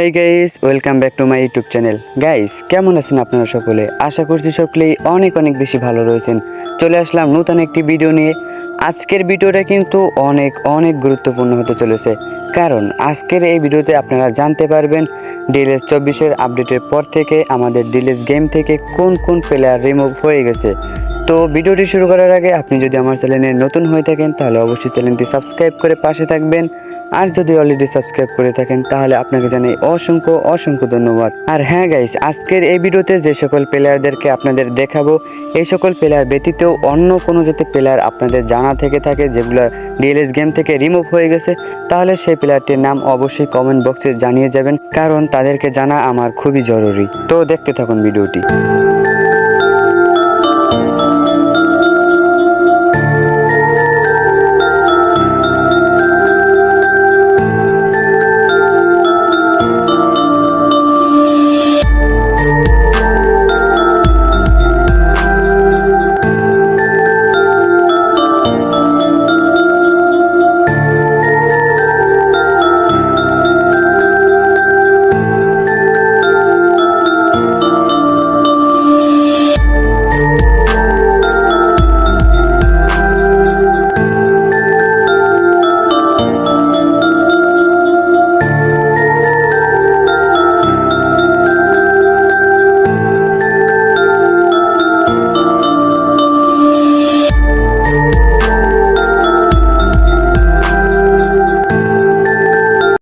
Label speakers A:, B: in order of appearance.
A: Hey guys welcome back to my YouTube channel guys কেমন আছেন আপনারা সকলে? আশা করছি সকলেই অনেক অনেক বেশি ভালো রয়েছেন। চলে আসলাম নতুন একটি ভিডিও নিয়ে। আজকের ভিডিওটা কিন্তু অনেক অনেক গুরুত্বপূর্ণ হতে চলেছে। কারণ আজকের এই ভিডিওতে আপনারা জানতে পারবেন ডিএলএস চব্বিশের আপডেটের পর থেকে আমাদের ডিএলএস গেম থেকে কোন কোন প্লেয়ার রিমুভ হয়ে গেছে। তো ভিডিওটি শুরু করার আগে আপনি যদি আমার চ্যানেলে নতুন হয়ে থাকেন, তাহলে অবশ্যই চ্যানেলটি সাবস্ক্রাইব করে পাশে থাকবেন। আর যদি অলরেডি সাবস্ক্রাইব করে থাকেন, তাহলে আপনাকে জানাই অসংখ্য অসংখ্য ধন্যবাদ। আর হ্যাঁ গাইস আজকের এই ভিডিওতে যে সকল প্লেয়ারদেরকে আপনাদের দেখাবো, এই সকল প্লেয়ার ব্যতীতও অন্য কোনো যদি প্লেয়ার আপনাদের জানা থেকে থাকে, যেগুলো ডিএলএস গেম থেকে রিমুভ হয়ে গেছে, তাহলে সেই প্লেয়ারটির নাম অবশ্যই কমেন্ট বক্সে জানিয়ে যাবেন, কারণ তাদেরকে জানা আমার খুবই জরুরি। তো দেখতে থাকুন ভিডিওটি।